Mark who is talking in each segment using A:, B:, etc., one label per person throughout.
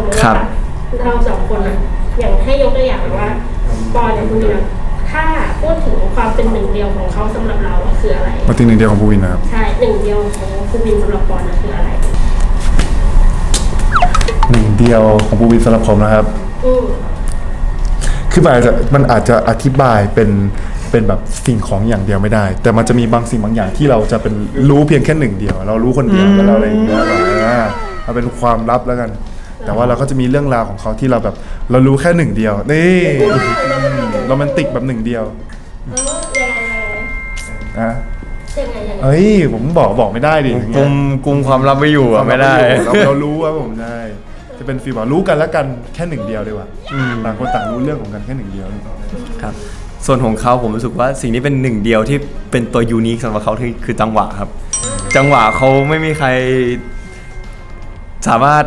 A: มมติ
B: ครั
A: ว่า
B: บ
A: เราสองคนอะอย่างให้ยกตัวอย่างว่าปอนเนี่ยคุณนะถ้าพูดถึงความเป็นหนึ่งเดียวของเขาสำหรับเราอะคืออะไร
C: มาติงหนึ่งเดียวของภูวินนะครับ
A: ใช่หนึ่งเดียวของคุณวินสำหรับปอนอะคืออะไร
C: หนึ่งเดียวของภูวินสำหรับผมนะครับ
A: อืม
C: คือมันอาจจะมันอาจจะอธิบายเป็นเป็นแบบสิ่งของอย่างเดียวไม่ได้ แต่มันจะมีบางสิ่งบางอย่างที่เราจะเป็นรู้เพียงแค่หนึ่งเดียว เรารู้คนเดียวแล้วเราอะไรอย่างเงี้ยอ่าเอาเป็นความลับแล้วกัน แต่ว่าเราก็จะมีเรื่องราวของเขาที่เราแบบเรารู้แค่หนึ่งเดียว นี่โรแมนติกแบบหนึ่งเดียว
A: เออยังไง
C: นะ
A: ยังไงยังไง
C: เอ้ยผมบอกบอกไม่ได้ดิอย่าง
B: กุ
C: เงี้ย
B: มกุมความลับไว้อยู่อะไม่ได้
C: เราเรารู้ว่าผมได้ จะเป็นฟีลแบบรู้กันแล้วกันแค่หนึ่งเดียวดีกว่าต่างคนต่างรู้เรื่องของกันแค่หนึ่งเดียว
B: ครับส่วนของเขาผมรู้สึกว่าสิ่งที่เป็นหนึ่งเดียวที่เป็นตัวยูนิคสำหรับเขาคือคือจังหวะครับ จังหวะเขาไม่มีใคร สามารถ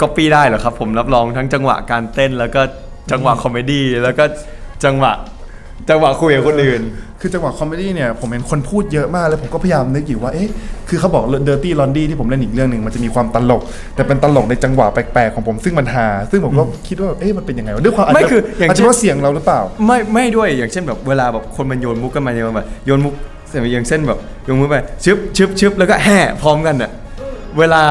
B: ก๊อปปี้ได้หรอกครับ ผมรับรองทั้งจังหวะการเต้นแล้วก็จังหวะคอมเมดี้แล้วก็จังหวะจังหวะคุยกับคนอื่น
C: คือจังหวะคอมเมดี้เนี่ยผมเห็นคนพูดเยอะมากแล้วผมก็พยายามนึกอยู่ว่าเอ๊ะคือเขาบอก Dirty Laundry ที่ผมเล่นอีกเรื่องหนึ่งมันจะมีความตลก แต่เป็นตลกในจังหวะแปลกๆของผมซึ่งมันฮาซึ่งผมก็คิดว่าเอ๊ะมันเป็นยังไงวะด้วยความอาจ
B: ไม่
C: จะ
B: คืออย่าง
C: อาจ
B: เช่
C: จะ
B: น
C: ว่าเสียงเราหรือเปล่า
B: ไม่ไม่ด้วยอย่างเช่นแบบเวลาแบบคนมันโยนมุกกันมาเนี่ยมันแบบโยนมุกเสร็จอย่างเช่นแบบโยนมุกไปชึบชึบชึบแล้วก็แห่พร้อมกันอะเวลา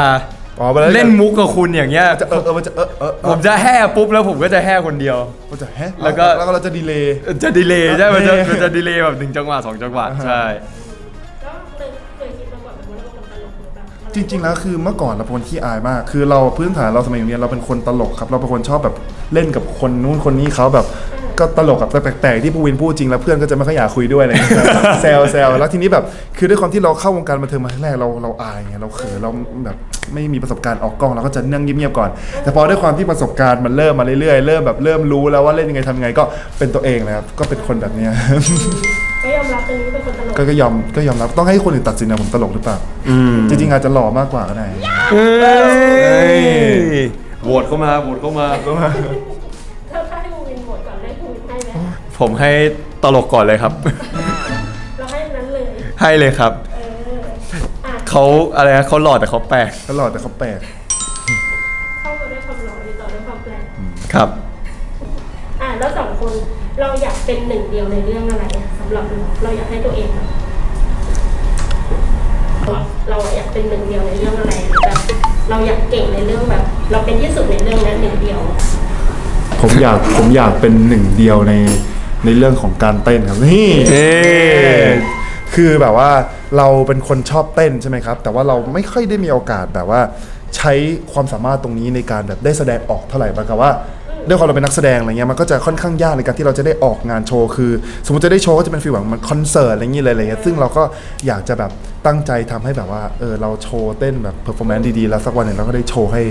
C: อ๋อเวลา
B: เล่นมุกกับคุณอย่างเงี้ย
C: จะเออเออมันจะเออเออเอ
B: ผ
C: อ
B: มจะแห่ปุ๊บแล้วผมก็จะแห่คนเดียว
C: มันจะแฮะ
B: แล้วก็
C: แล้วก็เราจะดีเลย์
B: จะดีเลย์ใช่มันจะ
C: เออ
B: มันจะดีเลย์แบบหนึ่งจังหวะสองจังหวะใช่
A: แล้วเคยเคยคิดมาก่อนไหมว่าเราเป็นคนตลกหรือเปล่า
C: จริง ๆ แล้วคือเมื่อก่อนเราเป็นคนขี้อายมาก คือเราพื้นฐานเราสมัยเรียนเราเป็นคนตลกครับ เราเป็นคนชอบแบบเล่นกับคนนู้นคนนี้เขาแบบ ก็ตลกกับแต่แปลกๆที่ผู้วินพูดจริงแล้วเพื่อนก็จะไม่ค่อยอยากคุยด้วยอะไรอย่างเงี้ยแซวแซวแล้วทีนี้แบบคือด้วยความที่เราเข้าวงการบันเทิงมาแรกเราเราอายไงเราเขินเราแบบไม่มีประสบการณ์ออกกล้องเราก็จะนั่งเงียบๆก่อน แต่พอด้วยความที่ประสบการณ์มันเริ่มมาเรื่อยๆเริ่มแบบเริ่มรู้แล้วว่าเล่นยังไงทำยังไงก็เป็นตัวเองนะครับก็เป็นคนแบบเนี้ย
A: ก็ยอมรับตรงนี้เป็นคนตลก
C: ก็ก็ยอมก็ยอมรับต้องให้คนอื่นตัดสินนะผมตลกหรือเปล่า
B: อืม
C: จริงๆอาจจะหล่อมากกว่าก็ได้
B: เฮ้ยโหวตเข้ามาโหวตเข้ามา
A: ถ้าถ้า
B: ผมให้ตลกก่อนเลยครับ
A: เราให้นั้นเลย
B: ให้เลยครับ
A: เออ อะ
B: เขาอะไรนะเขาหล่อแต่เขาแปลก
C: ก็หล่อแต่เขาแปลก
A: เข้ามาด้วยความหล่อดีต่อด้วยความแปลก
B: ครับ
A: อะ แล้วสองคน เราอยากเป็นหนึ่งเดียวในเรื่องอะไรอะสำหรับเราเราอยากให้ตัวเองแบบเราอยากเป็นหนึ่งเดียวในเรื่องอะไรแบบเราอยากเก่งในเรื่องแบบ เราเป็นที่สุดในเรื่องนั้นหนึ่งเดียว
C: ผมอยากผมอยากเป็นหนึ่งเดียวใน ในเรื่องของการเต้นครับนี่
B: เอ๊ะ
C: คือแบบว่าเราเป็นคนชอบเต้นใช่ไหมครับ แต่ว่าเราไม่ค่อยได้มีโอกาสแบบว่า ใช้ความสามารถตรงนี้ในการแบบได้แสดงออกเท่าไหร่ปะกับว่าด้วยความเราเป็นนักแสดงอะไรเงี้ยมันก็จะค่อนข้างยากในการที่เราจะได้ออกงานโชว์คือ สมมติจะได้โชว์ก็จะเป็นฟีลแบบมันคอนเสิร์ตอะไรอย่างเงี้ยเลยอะไรเงี้ยซึ่งเราก็อยากจะแบบตั้งใจทำให้แบบว่าเออเราโชว์เต้นแบบเพอร์ฟอร์แมนซ์ดีๆ แล้วสักวันหนึ่งเราก็ได้โชว์ให้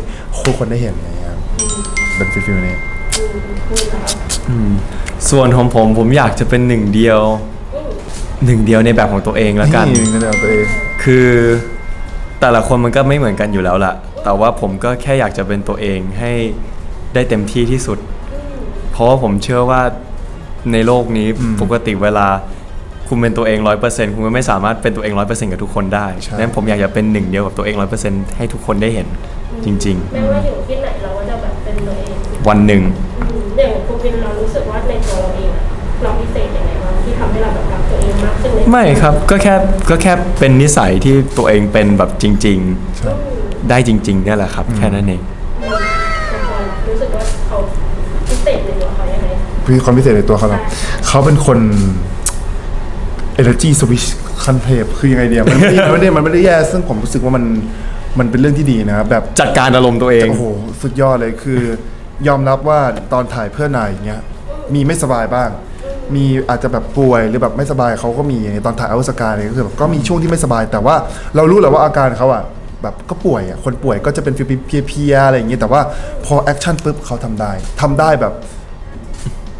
C: ทุกคนได้เห็นอะไรเงี้ยครับเป็นฟีล ๆนี้
B: ส่วนของผมผมอยากจะเป็นหนึ่งเดียวหนึ่งเดียวในแบบของตัวเองแล้วกัน
C: นี่ก็เดี๋ยวตัวเอง
B: คือแต่ละคนมันก็ไม่เหมือนกันอยู่แล้วล่ะ แต่ว่าผมก็แค่อยากจะเป็นตัวเองให้ได้เต็มที่ที่สุด เพราะว่าผมเชื่อว่าในโลกนี้ปกติเวลา คุณเป็นตัวเองร้อยเปอร์เซ็นต์คุณก็ไม่สามารถเป็นตัวเองร้อยเปอร์เซ็นต์กับทุกคนได้ดังนั้นผมอยากจะเป็นหนึ่งเดียวกับตัวเองร้อยเปอร์เซ็นต์ให้ทุกคนได้เห็นจริง
A: ไม่ว่าอยู่ที่ไหน วเอง
B: ๆวันหนึ่ง
A: อืมอย่างคุณวินเรารู้สึกว่าในตัวเราเองอะเราพิเศษยังไงบ้างที่ทำให้เราแบบรักตัวเองมากขึ้นใน
B: ไม่ครับก็แค่ก็แค่เป็นนิสัยที่ตัวเองเป็นแบบจริง
C: ใช่
B: ๆได้จริงๆเนี่ยแหละครับ แค่นั้นเอง
A: แต่พอรู้สึกว่าเขาพิเศษในตัวเขายังไง
C: พี่ความพิเศษในตัวเขาครับเขาเป็นคน energy switch คันเทพคือยังไงเดียมันไม่ได้มันไม่ได้มันไม่ได้แย่ซึ่งผมรู้สึกว่ามันมันเป็นเรื่องที่ดีนะครับแบบ
B: จัดการอารมณ์ตัวเอง
C: โอ้โหสุดยอดเลยคือ ยอมรับว่าตอนถ่ายเพื่อนายอย่างเงี้ยมีไม่สบายบ้าง มีอาจจะแบบป่วยหรือแบบไม่สบายเขาก็มีอย่างเงี้ยตอนถ่ายอวสการเนี่ยก็คือแบบก็มีช่วงที่ไม่สบาย แต่ว่าเรารู้แหละว่าอาการเขาอะแบบก็ป่วยอะคนป่วยก็จะเป็นเพียๆอะไรอย่างเงี้ยแต่ว่าพอแอคชั่นปุ๊บเขาทำได้ทำได้แบบ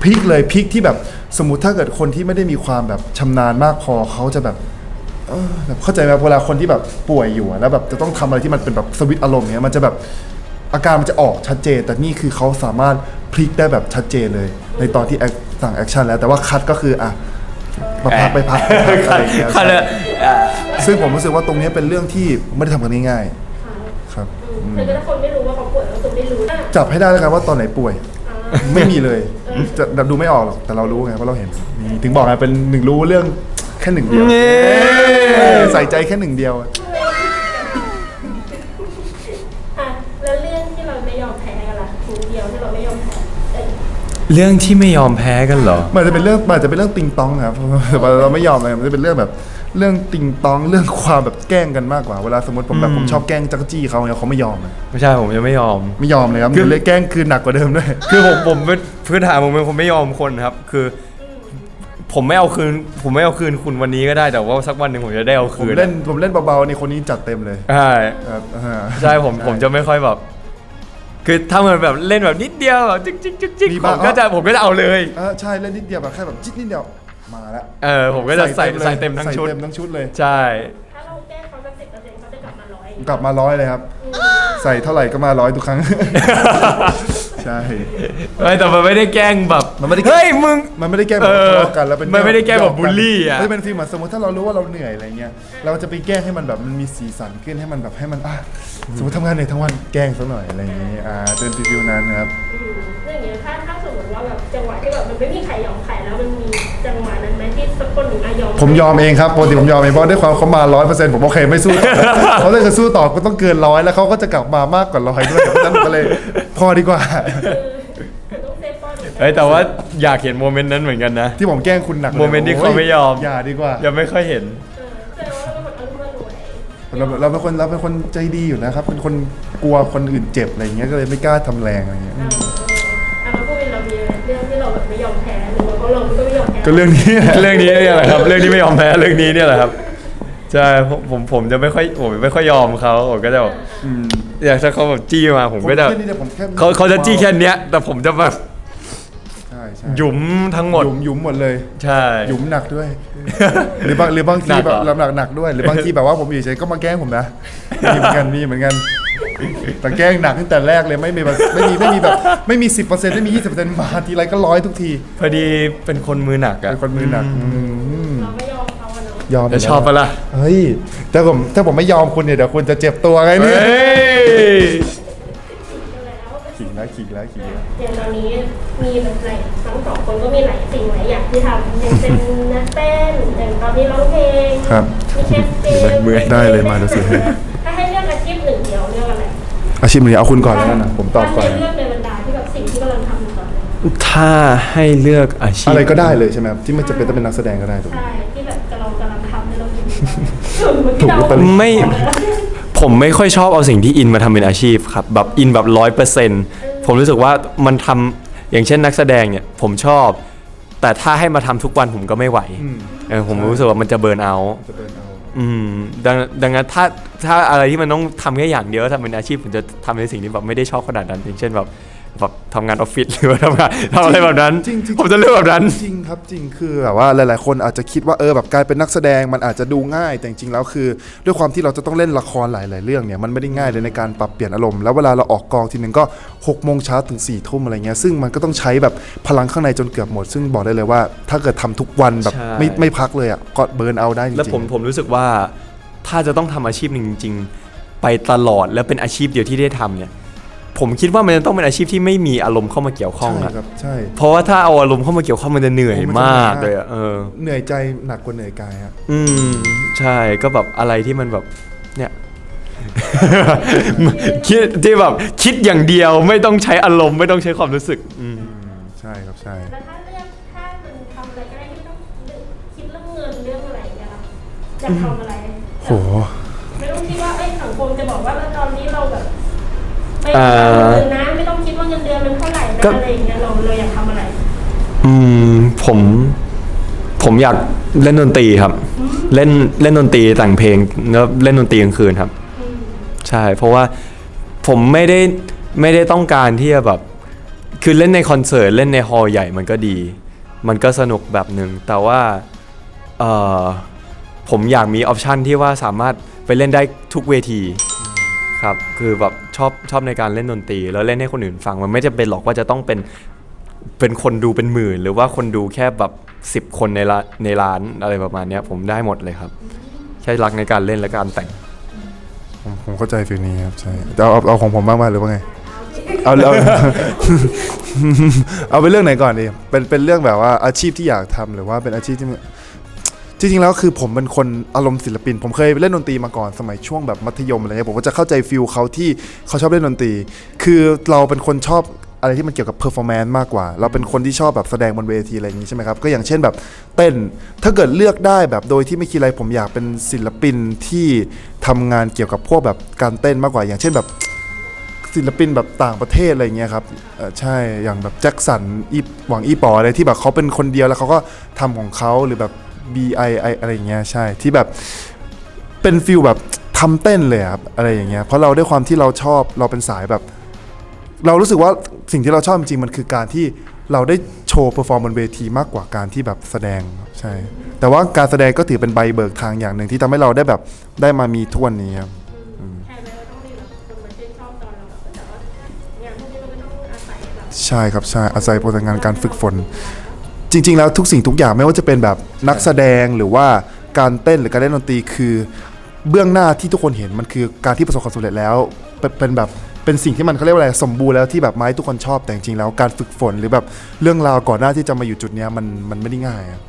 C: พีคเลยพีคที่แบบสมมติถ้าเกิดคนที่ไม่ได้มีความแบบชำนาญมากพอเขาจะแบบ เออแบบเข้าใจไหมเวลาคนที่แบบป่วยอยู่อะแล้วแบบจะต้องทำอะไรที่มันเป็นแบบสวิตช์อารมณ์เนี้ยมันจะแบบ อาการมันจะออกชัดเจน แต่นี่คือเขาสามารถพลิกได้แบบชัดเจนเลย ในตอนที่แอคสั่งแอคชั่นแล้วแต่ว่าคัดก็คืออะมาพักไปพักไปพักอะไรอย่างเงี้ย
B: คัดเลยอ่า
C: ซึ่งผมรู้สึกว่าตรงเนี้ยเป็นเรื่องที่ไม่ได้ทำกันง่ายๆครับ
A: แต่ถ้าคนไม่รู้ว่าเขาป่วยก็คือไม่รู้อะ
C: จับให้ได้แล้วกันว่าตอนไหนป่วย
A: อ่า
C: ไม่มีเลย จะแบบดูไม่ออกหรอกแต่เรารู้ไงเพราะเราเห็นนี่ถึงบอกไงเป็นหนึ่งรู้เรื่องแค่หนึ่งเดียว
B: เย้
C: เออใส่ใจแค่หนึ่งเดียว
A: อะแล้วเรื่องที่เราไม่ยอมแพ้กันล่ะทีเดียวที่เราไม่ยอมแพ้เอ้ย
B: เรื่องที่ไม่ยอมแพ้กันเหรอ
C: มันจะเป็นเรื่องมันจะเป็นเรื่องติงตองครับ เราไม่ยอมเลยมันจะเป็นเรื่องแบบเรื่องติงตองเรื่องความแบบแกล้งกันมากกว่าเวลาสมมติผมแบบ
B: อืม
C: ผมชอบแกล้งจักรจี้เขาเนี่ยเขาไม่ยอมอะ
B: ไม่ใช่ผมจะไม่ยอม
C: ไม่ยอมเลยครับ
B: คือ
C: เลยแกล้งคืนหนักกว่าเดิมด้วย
B: คือผมผมเป็นพื้นฐานผมเป็นคนไม่ยอมคนครับ คือ ผมไม่เอาคืน ผมไม่เอาคืนคุณวันนี้ก็ได้แต่ว่าสักวันหนึ่งผมจะได้เอา
C: ผม
B: คืน
C: เล่นผมเล่นเบาๆในคนนี้จัดเต็มเลย
B: ใช่
C: ครับอ่า
B: ใช่ผมผมจะไม่ค่อยแบบ คือถ้ามันแบบเล่นแบบนิดเดียวแบบจิ๊กจิ๊กจิ๊กจิ๊กผมก็จะผมก็จะเอาเลย
C: เออใช่เล่นนิดเดียวแบบแค่แบบจิ๊ดนิดเดียวมาแล้ว
B: เออผมก็จะใส่ใส่เต็มทั้งชุด
C: ใส่เต็มทั้งชุดเลย
B: ใช่
A: ถ้าเราแก้เขาสักสิบเปอร์เซ็นต์เขาจะกลับมาร้อย
C: กลับมาร้อยเลยครับ ใส่เท่าไหร่ก็มาร้อยทุกครั้ง ใช่
B: ไม่แต่มันไม่ได้แกล้งแบบ
C: มันไม่ได้แกล้ง
B: เฮ้ยมึง
C: มันไม่ได้แกล้งแบบ
B: เออ
C: ทะเลาะกันแล้วเป็น
B: มันไม่ได้แกล้งแบบบูลลี่อะ
C: มันจะเป็นฟีลเหมือนสมมติถ้าเรารู้ว่าเราเหนื่อยอะไรเงี้ยเราจะไปแกล้งให้มันแบบมันมีสีสันขึ้นให้มันแบบให้มันอะสมมติทำงานเหนื่อยทั้งวันแกล้งสักหน่อยอะไรอย่างงี้อ่าเป็นฟีลนั้นนะครับ
A: อืมเรื่องอย่างเงี้ยถ้าถ้าสมมติว่าแบบจังหวะที่แบบมันไม่มีใครยอมใครแล้วมันมีจังหวะนั้นไหมที่สักคนหนึ่งอะยอม
C: ผมยอมเองครับปกติผมยอมเองเพราะด้วยความเขามาร้อยเปอร์เซ็นต์ผมโอเคไม่สู้ต่อเขาเลยจะสู้ต่อก็ต้องเกินร้อยแล้วเขาก็จะกลับมามากกว่าร้อยด้วยเพราะฉะนั้นผมก็เลยพอดีกว่า
A: คือต้องเซฟป้อน
B: เฮ้ยแต่ว่าอยากเห็นโมเมนต์นั้นเหมือนกันนะ
C: ที่ผมแกล้งคุณหนักลย
B: โมเมนต์ที่เขาไม่ยอม
C: อย่าดีกว่า
B: ยังไม่ค่อยเห็น
A: เออแสดงว่าเราเป็นคนอารมณ์รวย
C: เราเราเป็นคนเราเป็นคนใจดีอยู่แล้วครับ เป็นคนกลัวคนอื่นเจ็บอะไรอย่างเงี้ยก็เลยไม่กล้าทำแรงอะไรอย่างเงี้ย
A: เออเอออะแล้วพวกเป็นเรามีเรื่องที่เราแบบไม่ยอมแพ้หรือว่าเขาเราก็ไม่ยอมแพ้
C: ก็เรื่องนี้
B: เรื่องนี้เนี่ยแหละครับ เรื่องที่ไม่ยอมแพ้เรื่องนี้เนี่ยแหละครับ ใช่ผมผมผมจะไม่ค่อยผมไม่ค่อยยอมเขาผมก็จะแบบ
C: อืม
B: อยากถ้าเขาแบบจี้มาผมก็จะ
C: แค่นี้เนี่ยผมแค่
B: เขาเขาจะจี้แค่เนี้ย แต่ผมจะแบบ
C: ใช่ใช่
B: หยุมทั้งหมด
C: หยุมหยุมหมดเลย
B: ใช่
C: หยุมหนักด้วย หรือบางหรือบางที
B: หนัก
C: แบ
B: เหร
C: บ
B: อ
C: ลำหนักหนักด้วยหรือบางทีแบบว่าผมอยู่เฉยๆก็มาแกล้งผมนะมีเหมือนกันมีเหมือนกันแต่แกล้งหนักตั้งแต่แรกเลยไม่มีแบบไม่มีไม่มีแบบไม่มีสิบเปอร์เซ็นต์ไม่มียี่สิบเปอร์เซ็นต์มาทีไรก็ร้อยทุกที
B: พอดีเป็นคนมือหนักอะ
C: เป็นคนมือหนักอืม
A: ยอม
B: จะชอบปะล่ะ
C: เฮ้ยถ้าผมถ้าผมไม่ยอมคุณเนี่ยเดี๋ยวคุณจะเจ็บตัวไงเนี่ย
B: เฮ้ย
A: แล้ว
C: ขิงแล้วขิงแล้วขิงแล้ว
A: อย่างตอนนี้มีแบบหลายทั้งสองคนก็มีหลายสิ่งหลายอย่างที่ทำอย่างเป็นนักเต้นอย่างตอนนี้ร้องเพลง
C: ครับ
A: มีเชฟเจม
C: เมื่อยได้เลยมาเดี๋ยวสิ
A: ถ้าให้เลือกอาชีพหนึ่งเดียวเลือกอะไร
C: อาชีพนี้เอาคุณก่อนแล้วกันนะผมตอบก่อน
A: ถ้าให้เลือกในบรรดาที่แบบสิ่งที่กำลังทำอยู่ตอนนี้
B: ถ้าให้เลือกอาชีพ
C: อะไรก็ได้เลยใช่ไหมครับที่ไม่จำเป็นต้องเป็นนักแสดงก็ได้ถูกไหม
A: ใช่ที่แบบกำลังกำลังทำในเราอยู่
C: ถูกลอตเตอรี่
B: ไม่ผมไม่ค่อยชอบเอาสิ่งที่อินมาทำเป็นอาชีพครับแบบอินแบบร้อยเปอร์เซ็นต์ผมรู้สึกว่ามันทำอย่างเช่นนักแสดงเนี่ยผมชอบ แต่ถ้าให้มาทำทุกวันผมก็ไม่ไหว
C: อืม
B: เออผมรู้สึกว่ามันจะเบิร์นเอาท์
C: จะเป็นเอา
B: อืมดังดังนั้นถ้าถ้าอะไรที่มันต้องทำแค่อย่างเดียวทำเป็นอาชีพผมจะทำในสิ่งที่แบบไม่ได้ชอบขนาดนั้นอย่างเช่นแบบ แบบทำงานออฟฟิศหรือว่าทำงานทำอะไรแบบนั้น
C: จริงจริง
B: ผมจะเลือกแบบนั้น
C: จริงครับจริงคือแบบว่าหลายๆ คนอาจจะคิดว่าเออแบบการเป็นนักแสดงมันอาจจะดูง่าย แต่จริงๆแล้วคือ ด้วยความที่เราจะต้องเล่นละครหลาย ๆ เรื่องเนี่ยมันไม่ได้ง่ายเลยในการปรับเปลี่ยนอารมณ์แล้วเวลาเราออกกองทีนึงก็6กโมงเช้าถึง4ี่ทุ่มอะไรเงี้ยซึ่งมันก็ต้องใช้แบบพลังข้างในจนเกือบหมด ซึ่งบอกได้เลยว่า ถ้าเกิดทำทุกวันแบบ
B: ใช่
C: ไม่ไม่พักเลยอะก็เบิร์นเอาได้จริงๆ
B: แล้วผมผมรู้สึกว่าถ้าจะต้องทำอาชีพหนึ่งจริง ๆ ไปตลอดแล้วเป็นอาชีพเดียวที่ได้ทำเนี่ย ผมคิดว่ามันจะต้องเป็นอาชีพที่ไม่มีอารมณ์เข้ามาเกี่ยวข้อง
C: ใช่
B: อะ
C: ครับใช่
B: เพราะว่าถ้าเอาอารมณ์เข้ามาเกี่ยวข้องมันจะเหนื่อย
C: โอ้มันจะ
B: มาก
C: เหนื่อยมาก
B: เลยอะเออ
C: เหนื่อยใจหนักกว่าเหนื่อยกายครับ
B: อืม ใช่ก็แบบอะไรที่มันแบบเนี่ย คิดที่แบบคิดอย่างเดียวไม่ต้องใช้อารมณ์ไม่ต้องใช้ความรู้สึก อืม
C: ใช่ครับใช่
A: แล้วถ้าเลือกถ้ามันทำอะไรก็ได้ที่ต้องคิดเรื่องเงินเรื่องอะไรอย่างเงี้ยครับอยากทำอะไร
C: โห
A: ไม่ต้องคิดว่าเอ้ยสังคมจะบอกว่าแล้วตอนนี้เราแบบ ไม่
B: อ่า
A: ต้องเงินนะไม่ต้องคิดว่าเงินเดือนมันเท่าไหร่นะ
B: ก็
A: อะไรอย่างเงี้ยเราเราอยากทำอะไร
B: อืมผมผมอยากเล่นดนตรีครับ เล่นเล่นดนตรีแต่งเพลงแล้วเล่นดนตรีกลางคืนครับ
A: อืม
B: ใช่ เพราะว่าผมไม่ได้ไม่ได้ต้องการที่จะแบบ คือเล่นในคอนเสิร์ตเล่นในฮอลล์ใหญ่มันก็ดี มันก็สนุกแบบหนึ่งแต่ว่าเออผมอยากมีออปชันที่ว่าสามารถไปเล่นได้ทุกเวที ครับ คือแบบชอบชอบในการเล่นดนตรี แล้วเล่นให้คนอื่นฟังมันไม่จำเป็นหรอกว่าจะต้องเป็นเป็นคนดูเป็นหมื่น หรือว่าคนดูแค่แบบสิบคนในร้านในร้านอะไรประมาณเนี้ยผมได้หมดเลยครับแค่รักในการเล่นและการแต่ง
C: ผมผมเข้าใจฟิลนี้ครับใช่แต่เอาเอาเอาของผมบ้างไหมหรือว่าไงเอาเอา เอาเป็นเรื่องไหนก่อนดีเป็นเป็นเรื่องแบบว่าอาชีพที่อยากทำหรือว่าเป็นอาชีพที่ จริงๆแล้วคือผมเป็นคนอารมณ์ศิลปิน ผมเคยเล่นดนตรีมาก่อนสมัยช่วงแบบมัธยมอะไรเงี้ยผมก็จะเข้าใจฟิลเขาที่เขาชอบเล่นดนตรี คือเราเป็นคนชอบอะไรที่มันเกี่ยวกับเพอร์ฟอร์แมนซ์มากกว่า เราเป็นคนที่ชอบแบบแสดงบนเวทีอะไรอย่างนี้ใช่ไหมครับ ก็อย่างเช่นแบบเต้น ถ้าเกิดเลือกได้แบบโดยที่ไม่คิดอะไรผมอยากเป็นศิลปินที่ทำงานเกี่ยวกับพวกแบบการเต้นมากกว่า อย่างเช่นแบบศิลปินแบบต่างประเทศอะไรเงี้ยครับใช่ อย่างแบบแจ็คสันอีหวังอีปออะไรที่แบบเขาเป็นคนเดียวแล้วเขาก็ทำของเขาหรือแบบ B I I อะไรเงี้ยใช่ที่แบบเป็นฟิลแบบทำเต้นเลยครับอะไรอย่างเงี้ยเพราะเราด้วยความที่เราชอบเราเป็นสายแบบ เรารู้สึกว่าสิ่งที่เราชอบจริงมันคือการที่เราได้โชว์เปอร์ฟอร์มบนเวทีมากกว่าการที่แบบแสดงใช่ แต่ว่าการแสดงก็ถือเป็นใบเบิกทางอย่างหนึ่งที่ทำให้เราได้แบบได้มามีทุกวันนี้ครับ
A: ใช่คราแบบแต่ว่างานพวกนี้มันก็ต้อายแบบ
C: ใช่ครับใช่อาศัยผลงานการฝึกฝน จริง ๆ แล้วทุกสิ่งทุกอย่างไม่ว่าจะเป็นแบบนักแสดงหรือว่าการเต้นหรือการเล่นดนตรีคือ เบื้องหน้าที่ทุกคนเห็นมันคือการที่ประสบความสำเร็จแล้วเป็นเป็นแบบเป็นสิ่งที่มันเขาเรียกว่าอะไรสมบูรณ์แล้วที่แบบไม้ทุกคนชอบแต่จริงๆแล้วการฝึกฝนหรือแบบเรื่องราวก่อนหน้าที่จะมาอยู่จุดเนี้ยมันมันไม่ได้ง่ายครับ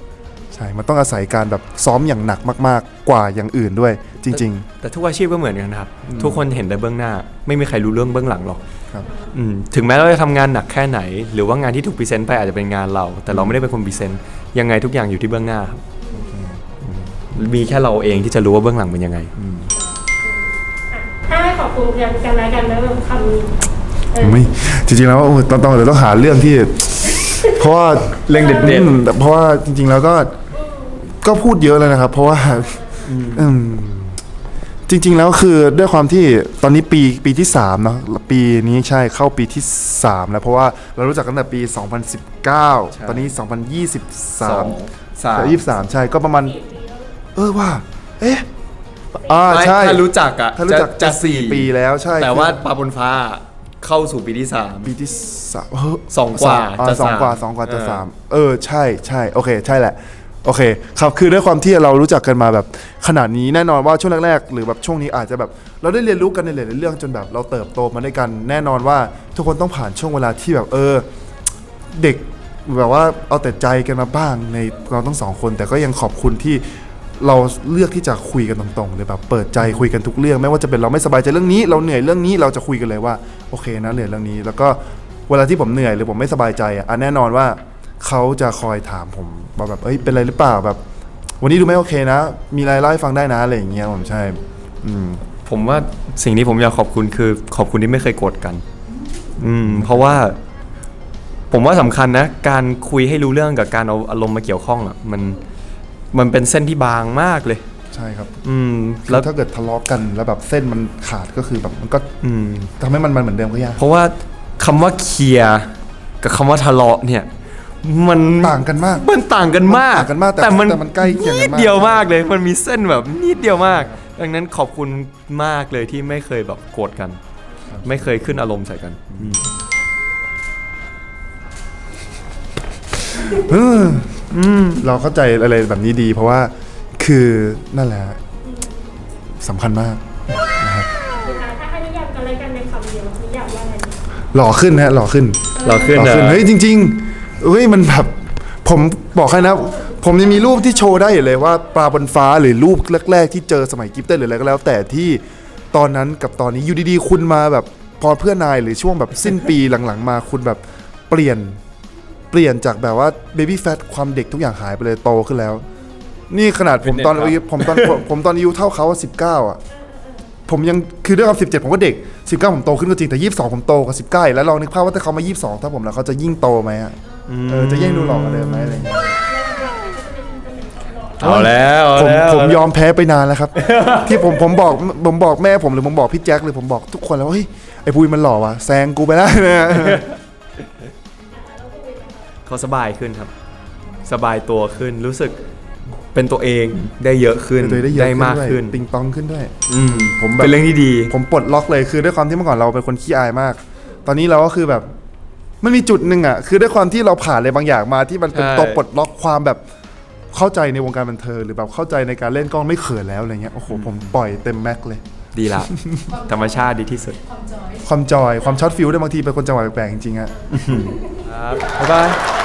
C: ใช่ มันต้องอาศัยการแบบซ้อมอย่างหนักมากๆ กว่าอย่างอื่นด้วย จริง ๆ
B: แต่ทุกอาชีพก็เหมือนกันครับ ทุกคนเห็นแต่เบื้องหน้า ไม่มีใครรู้เรื่องเบื้องหลังหรอก
C: ครับ
B: อืมถึงแม้เราจะทำงานหนักแค่ไหน หรือว่างานที่ถูกพรีเซนต์ไปอาจจะเป็นงานเรา แต่เราไม่ได้เป็นคนพรีเซนต์ยังไงทุกอย่างอยู่ที่เบื้องหน้าครับอืมมีแค่เราเองที่จะรู้ว่าเบื้องหลังเป็นยังไง
A: ถ้าให้ขอบคุณกันกันและกันแล้วคำเออ
C: ๆไม่จริงๆแล้วต้องต้องเดี๋ยวต้องหาเรื่องที่ เพราะว่า
B: เรื่องเด็ดๆ
C: อืมเพราะว่าจริง ๆ แล้วก็ก็พูดเยอะเลยนะครับ เพราะว่าอืม จริง ๆ แล้วคือด้วยความที่ตอนนี้ปีปีที่3เนาะปีนี้ใช่เข้าปีที่ 3 แล้วเพราะว่าเรารู้จักกันตั้งแต่ปี 2019 ตอนนี้ 2023
B: สาม
C: ยี่สามใช่ก็ประมาณ เออว่า เอ๊ะอ่า
B: ไม่
C: ใช่
B: ถ้ารู้จักอะ
C: ถ้ารู้จักจะสี่ปีแล้วใช่
B: แต่ว่า
C: คือ
B: ปลาบนฟ้าเข้าสู่ปีที่สาม
C: ปีที่สามเฮ้ย
B: สองกว่า
C: อ่
B: จะ
C: สองกว่า
B: สาม
C: สองกว่าจะ
B: เออ
C: สามเออใช่ใช่โอเค ใช่แหละ โอเคครับคือด้วยความที่เรารู้จักกันมาแบบขนาดนี้แน่นอนว่าช่วงแรกๆ หรือแบบช่วงนี้อาจจะแบบ เราได้เรียนรู้กันในหลายๆเรื่องจนแบบเราเติบโตมาด้วยกันแน่นอนว่าทุกคนต้องผ่านช่วงเวลาที่แบบเออ เด็กแบบว่าเอาแต่ใจกันมาบ้างในเราทั้งสองคน แต่ก็ยังขอบคุณที่เราเลือกที่จะคุยกันตรงๆเลยแบบเปิดใจคุยกันทุกเรื่อง ไม่ว่าจะเป็นเราไม่สบายใจเรื่องนี้ เราเหนื่อยเรื่องนี้เราจะคุยกันเลยว่าโอเคนะเหนื่อยเรื่องนี้ แล้วก็เวลาที่ผมเหนื่อยหรือผมไม่สบายใจอะอะแน่นอนว่า เขาจะคอยถามผมว่าแบบเอ้ยเป็นไรหรือเปล่าแบบ วันนี้ดูไม่โอเคนะ มีอะไรเล่าให้ฟังได้นะอะไรอย่างเงี้ยผมใช่ อืม
B: ผมว่าสิ่งที่ผมอยากขอบคุณคือ ขอบคุณที่ไม่เคยโกรธกัน อืม เพราะว่า ผมว่าสำคัญนะ การคุยให้รู้เรื่องกับการเอาอารมณ์มาเกี่ยวข้องอะมันมันเป็นเส้นที่บางมากเลย
C: ใช่ครับ
B: อืม
C: แล้
B: แล้วว
C: ถ้าเกิดทะเลาะกันแล้วแบบเส้นมันขาดก็คือแบบมันก็
B: อืม
C: ทำให้มันมันเหมือนเดิมก็ยาก
B: เพราะว่าคำว่าเคลียร์กับคำว่าทะเลาะเนี่ย มัน
C: ต่างกันมาก
B: มันต่างกันมาก
C: มันต่างกันมากแต่
B: มัน
C: แต่มันใกล้เคียงกันมาก
B: นิดเดียวมากเลย มันมีเส้นแบบนิดเดียวมาก ดังนั้นขอบคุณมากเลยที่ไม่เคยแบบโกรธกัน ไม่เคยขึ้นอารมณ์ใส่กันอืม
C: เออเราเข้าใจอะไรแบบนี้ดี เพราะว่าคือนั่นแหละสำคัญมาก
A: สุดท้ายถ้าให้นิยามกันและกันในคำเดียวนิยามว่าอะไร
C: หล่อขึ้นฮะหล่อขึ้น
B: เราขึ้น
C: หล่อ
B: นะ
C: ขึ้นเฮ้ยจริง ๆ เฮ้ยมันแบบผมบอกให้นะ ผมยังมีรูปที่โชว์ได้อยู่เลยว่าปลาบนฟ้าหรือรูปแรก ๆ ที่เจอสมัยกิฟเต้นหรืออะไรก็แล้ว แต่ที่ตอนนั้นกับตอนนี้อยู่ดีๆ คุณมาแบบพอเพื่อนนายหรือช่วงแบบสิ้นปีหลังๆ มาคุณแบบเปลี่ยนเปลี่ยนจากแบบว่าเบบี้แฟ t ความเด็กทุกอย่างหายไปเลยโตขึ้นแล้ว นี่ขนาดผมตอนอายุผมตอนผมผมตอนอายุเท่าเขาสิบเก้าอะผมยังคือด้วยความสิบเจ็ดผมก็เด็กสิบเก้าผมโตขึ้นก็จริงแต่ยี่สิบสองผมโตกว่าสิบเก้าแล้วลองนึกภาพว่าถ้าเขามายี่สิบสองถ้าผมแล้วเขาจะยิ่งโตไหมอะ เออจะยิ่งดูหล่อกว่าเดิมไหมอะไรอย่างเงี้ย
B: เอาแล้วเอา
C: ผม
B: แล้ว
C: ผมยอมแพ้ไปนานแล้วครับ ที่ผมผมบอกผมบอกแม่ผมหรือผมบอกพี่แจ็คหรือผมบอกทุกคนแล้วว่าเฮ้ยไอ้ปุยมันหล่อว่ะแซงกูไปแล้วเนี่ย
B: เขาสบายขึ้นครับ สบายตัวขึ้นรู้สึกเป็นตัวเองได้เยอะขึ้น
C: ตัวเองได้เยอะขึ้น
B: มาก
C: ด้วย
B: ขึ้น
C: ปิงปองขึ้นด้วย
B: อืม
C: ผมแบบ
B: เป็นเรื่องที่ดี
C: ผมปลดล็อกเลยคือด้วยความที่เมื่อก่อนเราเป็นคนขี้อายมาก ตอนนี้เราก็คือแบบ มันมีจุดหนึ่งอะ คือด้วยความที่เราผ่านอะไรบางอย่างมาที่มันเป็น
B: ใช่
C: ตัวปลดล็อกความแบบเข้าใจในวงการบันเทิงหรือแบบเข้าใจในการเล่นกล้องไม่เขินแล้วอะไรเงี้ยโอ้โหผมปล่อยเต็มแม็กซ์เลย
B: ดีละ ธรรมชาติดีที่สุด
C: ความจอยความช็อตฟิลด้วยบางทีเป็นคนจังหวะแปลกๆจริงๆอะ
B: ครับ บ๊ายบาย